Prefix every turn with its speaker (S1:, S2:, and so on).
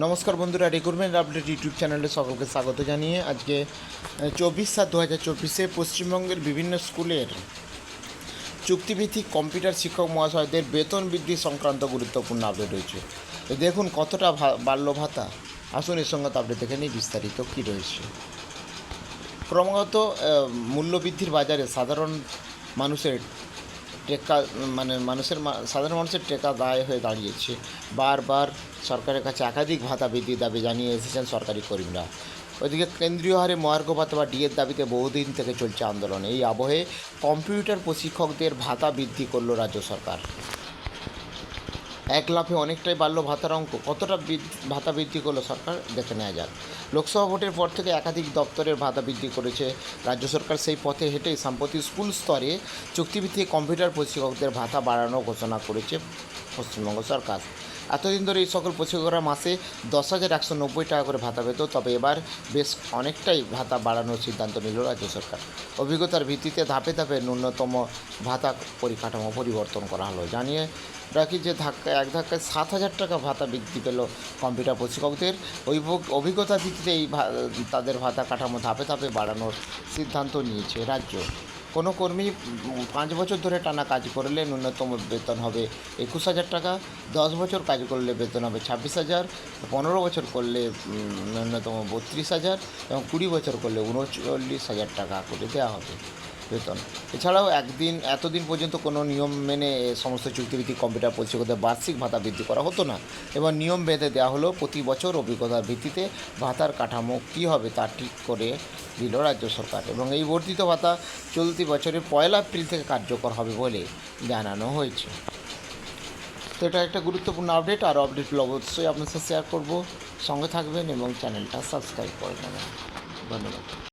S1: নমস্কার বন্ধুরা recruitment update YouTube চ্যানেলে সকলকে স্বাগত জানিয়ে আজকে চব্বিশ সাত দু হাজার চব্বিশে পশ্চিমবঙ্গের বিভিন্ন স্কুলের চুক্তিভিত্তিক কম্পিউটার শিক্ষক মহাশয়দের বেতন বৃদ্ধি সংক্রান্ত গুরুত্বপূর্ণ আপডেট রয়েছে। দেখুন কতটা বাল্য ভাতা। আসুন এর সঙ্গে আপডেট দেখে নিই, বিস্তারিত কী রয়েছে। ক্রমাগত মূল্যবৃদ্ধির বাজারে সাধারণ মানুষের টেকা মানে মানুষের সাধারণ মানুষের টেকা দায় হয়ে দাঁড়িয়েছে। বারবার সরকারের কাছে একাধিক ভাতা বৃদ্ধির দাবি জানিয়ে এসেছেন সরকারি কর্মীরা। ওইদিকে কেন্দ্রীয় হারে মহার্ঘ ভাতা বা ডিএর দাবিতে বহুদিন থেকে চলছে আন্দোলন। এই আবহে কম্পিউটার প্রশিক্ষকদের ভাতা বৃদ্ধি করল রাজ্য সরকার। এক লাফে অনেকটাই বাড়লো ভাতার অঙ্ক। কতটা ভাতা বৃদ্ধি করল সরকার? দেখে নেওয়া যাক। লোকসভা ভোটের পর থেকে একাধিক দপ্তরের ভাতা বৃদ্ধি করেছে। রাজ্য সরকার সেই পথে হেঁটেই সাম্প্রতিক স্কুল স্তরে চুক্তিভিত্তিক কম্পিউটার প্রশিক্ষকদের ভাতা বাড়ানো ঘোষণা করেছে পশ্চিমবঙ্গ সরকার। এতদিন ধরে এই সকল প্রশিক্ষকরা মাসে দশ হাজার একশো নব্বই টাকা করে ভাতা পেত, তবে এবার বেশ অনেকটাই ভাতা বাড়ানোর সিদ্ধান্ত নিল রাজ্য সরকার। অভিজ্ঞতার ভিত্তিতে ধাপে ধাপে ন্যূনতম ভাতা পরিকাঠামো পরিবর্তন করা হলো। জানিয়ে রাখি যে ধাক্কা, এক ধাক্কায় সাত হাজার টাকা ভাতা বৃদ্ধি পেল কম্পিউটার প্রশিক্ষকদের অভিজ্ঞতার ভিত্তিতে এই তাদের ভাতা কাঠামো ধাপে ধাপে বাড়ানোর সিদ্ধান্ত নিয়েছে রাজ্য কোনো কর্মী পাঁচ বছর ধরে টানা কাজ করলে ন্যূনতম বেতন হবে একুশ হাজার টাকা, দশ বছর কাজ করলে বেতন হবে ছাব্বিশ হাজার, পনেরো বছর করলে ন্যূনতম বত্রিশ হাজার এবং কুড়ি বছর করলে উনচল্লিশ হাজার টাকা করে দেওয়া হবে। বেতন। এছাড়াও একদিন, এতদিন পর্যন্ত কোনো নিয়ম মেনে সমস্ত চুক্তিভিত্তিক কম্পিউটার প্রশিক্ষকদের বার্ষিক ভাতা বৃদ্ধি করা হতো না। এবং নিয়ম বেঁধে দেওয়া হলো প্রতি বছর অভিজ্ঞতার ভিত্তিতে ভাতার কাঠামো কী হবে তা ঠিক করে দিল রাজ্য সরকার এবং এই বর্ধিত ভাতা চলতি বছরের পয়লা এপ্রিল থেকে কার্যকর হবে বলে জানানো হয়েছে। তো এটা একটা গুরুত্বপূর্ণ আপডেট। আর আপডেটগুলো অবশ্যই আপনার সাথে শেয়ার করব। সঙ্গে থাকবেন এবং চ্যানেলটা সাবস্ক্রাইব করে নেবেন। ধন্যবাদ।